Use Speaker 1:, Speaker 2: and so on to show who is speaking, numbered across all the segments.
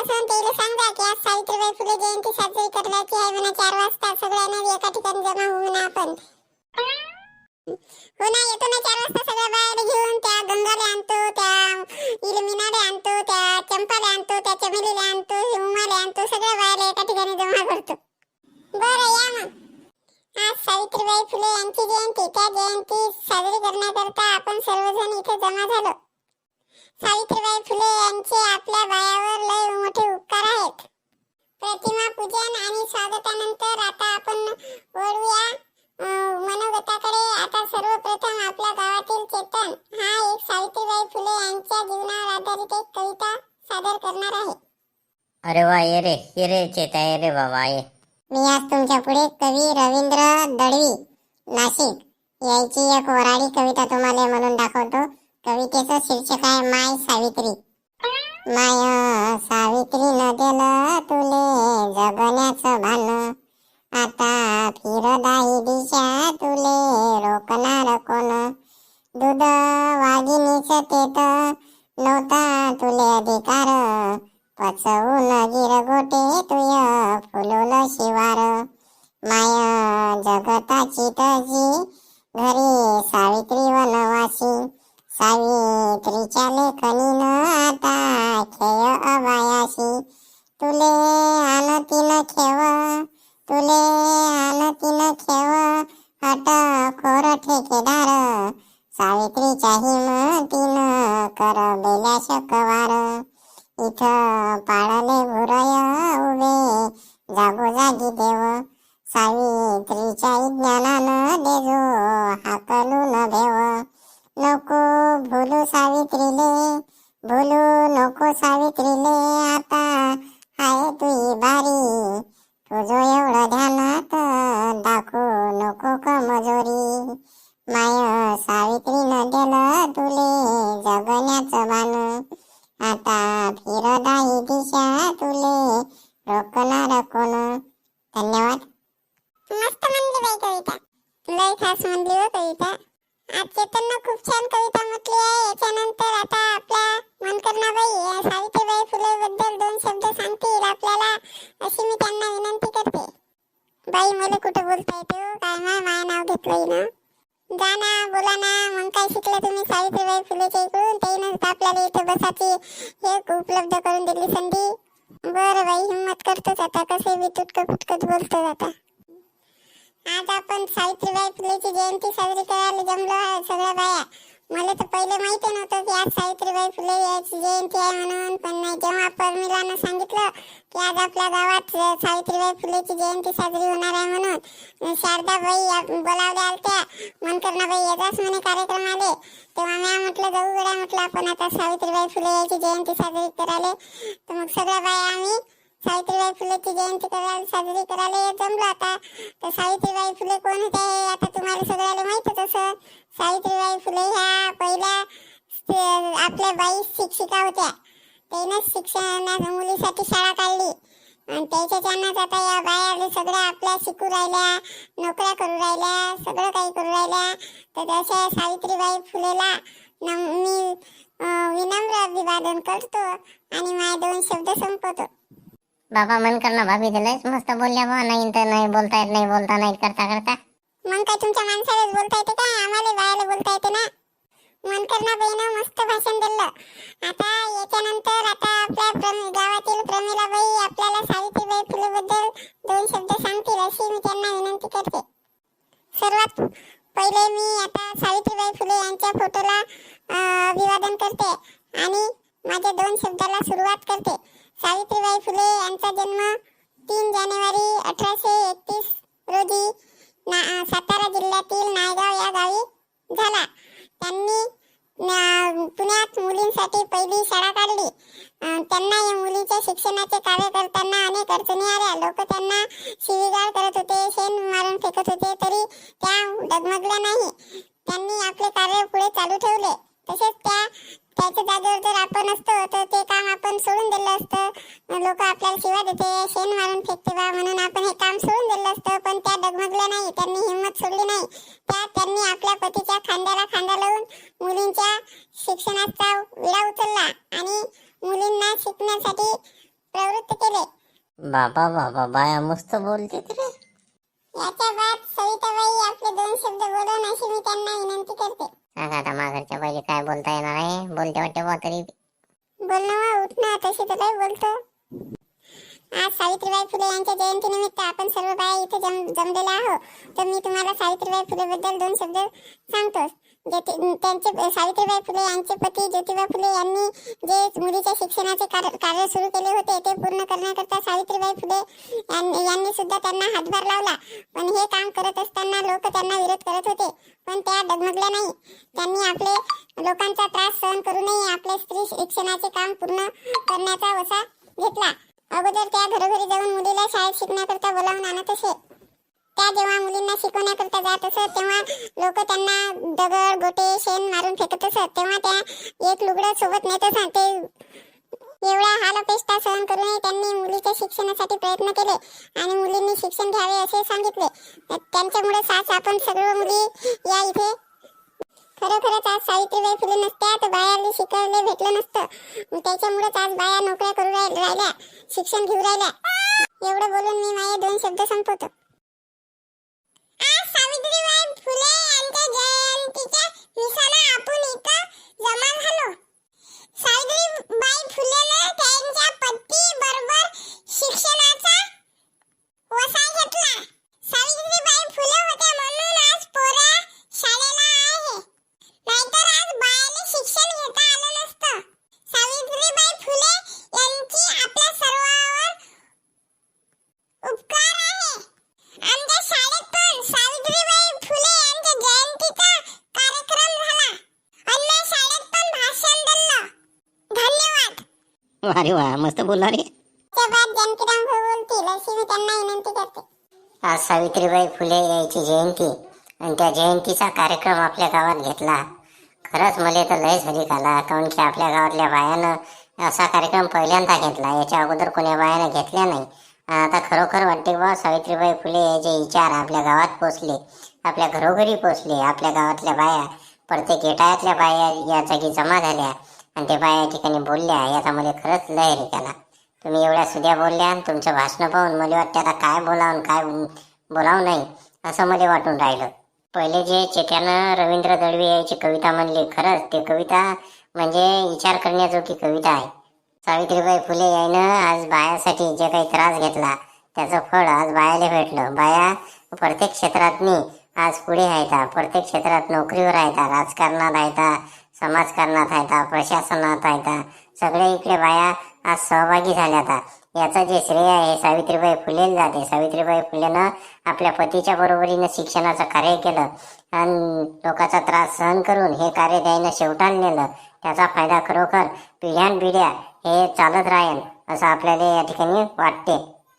Speaker 1: तुमच्या त्याला सांगा की आज सावित्रीबाई फुले जयंती साजरी करायची आहे म्हणा चार वाजता सगळ्यांना एका ठिकाणी जमा होऊ ना आपण. हो ना येतो ना चार वाजता सगळ्या बाहेर घेऊन त्या गंगाला आणतो त्या इलमिनाला आणतो त्या चंपाला आणतो त्या चमेलीला आणतो उमाले आणतो सगळ्या बाहेर एका ठिकाणी जमा करतो. बरं या मग. आज सावित्रीबाई फुले यांची जयंती त्या जयंती साजरी करण्याकरता आपण सर्वजण इथे जमा झालो. सावित्रीबाई फुले यांचे आपल्या बायावर लय मोठे उपकार आहेत. प्रतिमा पूजन आणि स्वागतानंतर आता आपण वळूया. मनोगताकडे आता सर्वप्रथम आपल्या गावातील चेतन हा एक सावित्रीबाई फुले यांच्या जीवनावर आधारित एक कविता सादर करणार आहे.
Speaker 2: अरे वा ये रे ये रे चेता ये रे बाबा ये.
Speaker 1: मी आज तुमच्यापुढे कवी रवींद्र दळवी नाशिक याची एक वराडी कविता तुम्हाला म्हणून दाखवतो. कवितेचं शीर्षक आहे माय सावित्री. माय सावित्री न दिलं तुले जगण्याचं भान आता फिरदाही दिशा तुले रोखणार कोण? दुध वाघिणीच तेत नव्हता तुले अधिकार. पचवून गिर गोटे तुय फुलवलं शिवार. माय जगताची तजी घरी सावित्री वनवासी. सावित्रीच्या लेखनीन आता खेळ अबायाशी. तुले आणतीन खेव तुले आणतीन खेव हट खोर ठेकेदार सावित्रीच्या हिमतीन कर बेल्या शकवार. इथं पाळले भुरय उभे जागोजागी देव. सावित्रीच्या ज्ञानानं देजो हाकलून देव नको भूलू सावित्रीले भूलू नको सावित्रीले आता आहे तुझी बारी. तुझो एवढं ध्यानात दाखवू नको कमजोरी माय सावित्रीनं दिलं तुले जगण्याचं भान. आता फिरदाई दिशा तुले रोखणार कोण? धन्यवाद. मस्त म्हणली बाई कविता. लय खास म्हणली हो कविता. चेतननं खूप छान कविता म्हटली आहे. याच्यानंतर आता आपल्या मनकर्णाबाई या सावित्रीबाई फुले बद्दल दोन शब्द सांगतील. आपल्याला अशी मी त्यांना विनंती करते. बाई मला कुठं बोलता येते हो? काय मा माय नाव घेतलंय ना? जा ना बोला ना मग काय शिकलं तुम्ही सावित्रीबाई फुलेच्या इकडून? त्यानं आपल्याला इथं बसाची हे उपलब्ध करून दिली संधी. बरं बाई हिंमत करतोच आता. कसे बी तुटकं फुटकत बोलतोच आता. आज आपण सावित्रीबाई फुलेची जयंती साजरी करायला जमलो आहे सगळ्या बाया. मला तर पहिले माहिती नव्हतं की आज सावित्रीबाई फुले यांची जयंती आहे म्हणून पण नाही जेव्हा परमिलानं सांगितलं की आज आपल्या गावात सावित्रीबाई फुलेची जयंती साजरी होणार आहे म्हणून शारदाबाई बोलावल्या आलत्या मनकर्णाबाई येताच म्हणे कार्यक्रम आले तेव्हा मी म्हटलं जाऊ गड्या म्हटलं आपण आता सावित्रीबाई फुले यांची जयंती साजरी करायला. तर मग सगळ्या बाया आम्ही सावित्रीबाई फुलेची जयंती करायला साजरी करायला जमलो आता. तर सावित्रीबाई फुले कोण होते आता तुम्हाला सगळ्याला माहितच असं सावित्रीबाई फुले ह्या पहिल्या आपल्या बाई शिक्षिका होत्या. त्यानंच शिक्षणा मुलीसाठी शाळा काढली. आणि त्याच्याच्यानंच आता या बाया सगळ्या आपल्या शिकू राहिल्या नोकऱ्या करू राहिल्या सगळं काही करू राहिल्या. तर तशा सावित्रीबाई फुलेला मी विनम्र अभिवादन करतो आणि माझे दोन शब्द संपवतो.
Speaker 2: बाबा मन करना भाभी दिलायच मस्त बोलल्या बा नाही तर नाही बोलता येत नाही बोलता नाही करता करता.
Speaker 1: मग काय तुमच्या माणसालाच बोलता येते का? आम्हाला बायाला बोलता येते ना. मनकर्णा बाईनं मस्त भाषण दिलं. आता याच्यानंतर आता आपल्या प्रम- गावातील प्रमिलाबाई आपल्याला सावित्रीबाई फुले बद्दल दोन शब्द सांगतील अशी मी त्यांना विनंती करते. सर्वात पहिले मी आता सावित्रीबाई फुले यांच्या फोटोला अभिवादन करते आणि माझ्या दोन शब्दाला सुरुवात करते. सावित्रीबाई फुले यांचा जन्म तीन जानेवारी अठराशे एकतीस रोजी ना सातारा जिल्ह्यातील नायगाव या गावी झाला. त्यांनी पुण्यात मुलींसाठी पहिली शाळा काढली. त्यांना या मुलीच्या शिक्षणाचे कार्य करताना अनेक अडचणी आल्या. लोक त्यांना शिवीगाळ करत होते शेण मारून फेकत होते तरी त्या डगमगल्या नाही. त्यांनी आपले कार्य पुढे चालू ठेवले. तसेच त्या त्याच्या जागेवर जर आपण असतो तर ते काम आपण सोडून दिलं असतं. लोक आपल्याला शिवा देते शेण मारून फेकते बा म्हणून आपण हे काम सोडून दिलं असतं. पण त्या डगमगल्या नाही त्यांनी हिंमत सोडली नाही. त्या त्यांनी आपल्या पतीच्या खांद्याला खांदा लावून मुलींच्या शिक्षणाचा विडा उचलला आणि मुलींना शिकण्यासाठी प्रवृत्त केले.
Speaker 2: बाबा बाबा बाया मस्त बोलते रे.
Speaker 1: याच्या बाद सविताबाई आपले दोन शब्द बोलून अशी मी त्यांना विनंती करते.
Speaker 2: सांगा आता माघरच्या पहिले काय बोलता येणार आहे? बोलते वाटते बा तरी.
Speaker 1: बोलणं व उठणं तशी तर लय बोलतो. आज सावित्रीबाई फुले यांच्या जयंतीनिमित्त आपण सर्व बाया इथे जम जमलेल्या आहोत. तर मी तुम्हाला सावित्रीबाई फुले बद्दल दोन शब्द सांगतो ज्योती त्यांचे सावित्रीबाई फुले यांचे पती ज्योतिबा फुले यांनी जे मुलीच्या शिक्षणाचे कार्य कार्य सुरू केले होते ते पूर्ण करण्याकरता सावित्रीबाई फुले यांनी सुद्धा त्यांना हातभार लावला. पण हे काम करत असताना लोक त्यांना विरोध करत होते. पण त्या डगमगल्या नाही. त्यांनी आपले लोकांचा त्रास सहन करूनही आपले स्त्री शिक्षणाचे काम पूर्ण करण्याचा वसा घेतला. अगोदर त्या घरोघरी जाऊन मुलीला शाळेत शिकण्याकरता बोलावून आणत असे. त्या जेव्हा मुलींना शिकवण्याकरता जात असत तेव्हा लोक त्यांना दगड गोटे शेण मारून फेकत असत. तेव्हा त्या एक लुगडं सोबत नेत असत. ते एवढ्या हाल अपेष्टा सहन करूनही त्यांनी मुलीच्या शिक्षणासाठी प्रयत्न केले आणि मुलींनी शिक्षण घ्यावे असे सांगितले. त्यांच्यामुळे सास आपण सर्व मुली या इथे खरोखरच आज सावित्रीबाई फुले नसत्या तर बायाला शिकवले भेटलं नसतं. त्याच्यामुळेच आज बाया नोकऱ्या करू राहिल्या शिक्षण घेऊ राहिल्या. एवढं बोलून मी माझे दोन शब्द संपवतो. आज सावित्रीबाई फुले यांच्या जयंतीच्या निमित्तानं आपण इथं जमा झालो सावित्रीबाई फुलेने त्यांच्या पती बरोबर शिक्षणाचा वसा घेतला सावित्रीबाई फुले होत्या म्हणून आज पोऱ्या शाळेला आहे नाहीतर आज बायाला शिक्षण घेता आलं नसतं सावित्रीबाई फुले यांची आपल्या सर्वांवर उपकार आहे आमच्या शाळेत पण सावित्रीबाई फुले यांच्या जयंतीचा कार्यक्रम झाला अन्य शाळेत पण भाषण दिलं धन्यवाद
Speaker 2: अरे वा मस्त बोलला रे.
Speaker 1: करते.
Speaker 2: आज सावित्रीबाई फुले यायची जयंती आणि त्या जयंतीचा कार्यक्रम आपल्या गावात घेतला. खरंच मला तर लय झाली आला कारण की आपल्या गावातल्या बायानं असा कार्यक्रम पहिल्यांदा घेतला. याच्या अगोदर कोण्या बायानं घेतल्या नाही. आता खरोखर वाटते बा सावित्रीबाई फुले याचे विचार आपल्या गावात पोचले आपल्या घरोघरी पोचले आपल्या गावातल्या बाया प्रत्येक एटायातल्या बाया या जागी जमा झाल्या. आणि त्या बाया या ठिकाणी बोलल्या याचा मला खरंच लहरी केला. तुम्ही एवढ्या सुद्या बोलल्या आणि तुमचं भाषण पाहून मला वाटते आता काय बोलावून काय बोलावं नाही असं मला वाटून राहिलं. पहिले जे चेट्यानं रवींद्र दळवी याची कविता म्हणली खरंच ते कविता म्हणजे विचार करण्याजोगी कविता आहे. सावित्रीबाई फुले यानं आज बायासाठी जे काही त्रास घेतला त्याचं फळ आज बायाला भेटलं. बाया प्रत्येक क्षेत्रातनी आज पुढे आहेत प्रत्येक क्षेत्रात नोकरीवर आहेत राजकारणात आहेत समाजकारणात आहेत प्रशासनात आहेत सगळे इकडे बाया आज सहभागी झाल्यात. याचं जे श्रेय आहे सावित्रीबाई फुलेला जाते. सावित्रीबाई फुलेनं आपल्या पतीच्या बरोबरीनं शिक्षणाचं कार्य केलं आणि लोकांचा त्रास सहन करून हे कार्य त्यानं शेवटाला नेलं. त्याचा फायदा खरोखर पिढ्यानपिढ्या हे चालत राहील असं आपल्याला या ठिकाणी वाटते.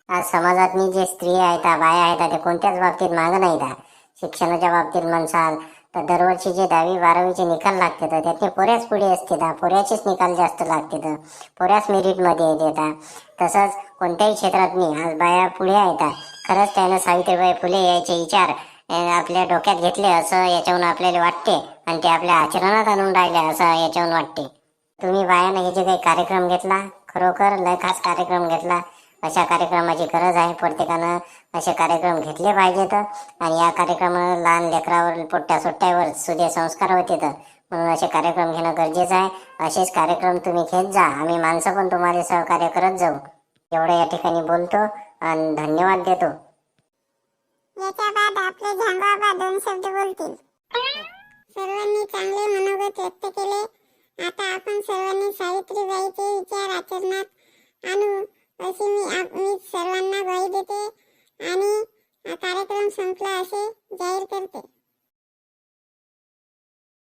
Speaker 2: आज समाजातनी जे स्त्री आहेत बाया आहेत ते कोणत्याच बाबतीत मागं नाही शिक्षणाच्या बाबतीत म्हणसाल तर दरवर्षी जे दहावी बारावीचे निकाल लागते तर त्यातले पोऱ्याच पुढे असते तर पोऱ्याचेच निकाल जास्त लागते तर पोऱ्याच मेरिटमध्ये येतात. तसंच कोणत्याही क्षेत्रात मी आज बाया पुढे आहेत. खरंच त्यानं सावित्रीबाई फुले याचे विचार आपल्या डोक्यात घेतले असं याच्याहून आपल्याला वाटते आणि ते आपल्या आचरणात आणून राहिले असं याच्याहून वाटते. तुम्ही बायानं हे जे काही कार्यक्रम घेतला खरोखर लय खास कार्यक्रम घेतला अशा कार्यक्रमाची गरज आहे. प्रत्येकानं असे कार्यक्रम घेतले पाहिजेत. आणि या कार्यक्रमाला लहान लेकरावर पोट्या सुट्ट्यावर सुदे संस्कार होते तर. म्हणून असे कार्यक्रम घेणं गरजेचं आहे. असेच कार्यक्रम तुम्ही घेत जा. आम्ही माणसं पण तुम्हाला सहकार्य करत जाऊ. एवढं या ठिकाणी बोलतो आणि धन्यवाद देतो.
Speaker 1: याच्या बाद आपले दोन शब्द बोलतील. सर्वांनी चांगले मनोगत व्यक्त केले. आता आपण सर्वांनी सावित्रीबाईचे विचार आचरणात आणू. अशी मी आप- मी सर्वांना ग्वाही देते आणि कार्यक्रम संपला असे जाहीर करते.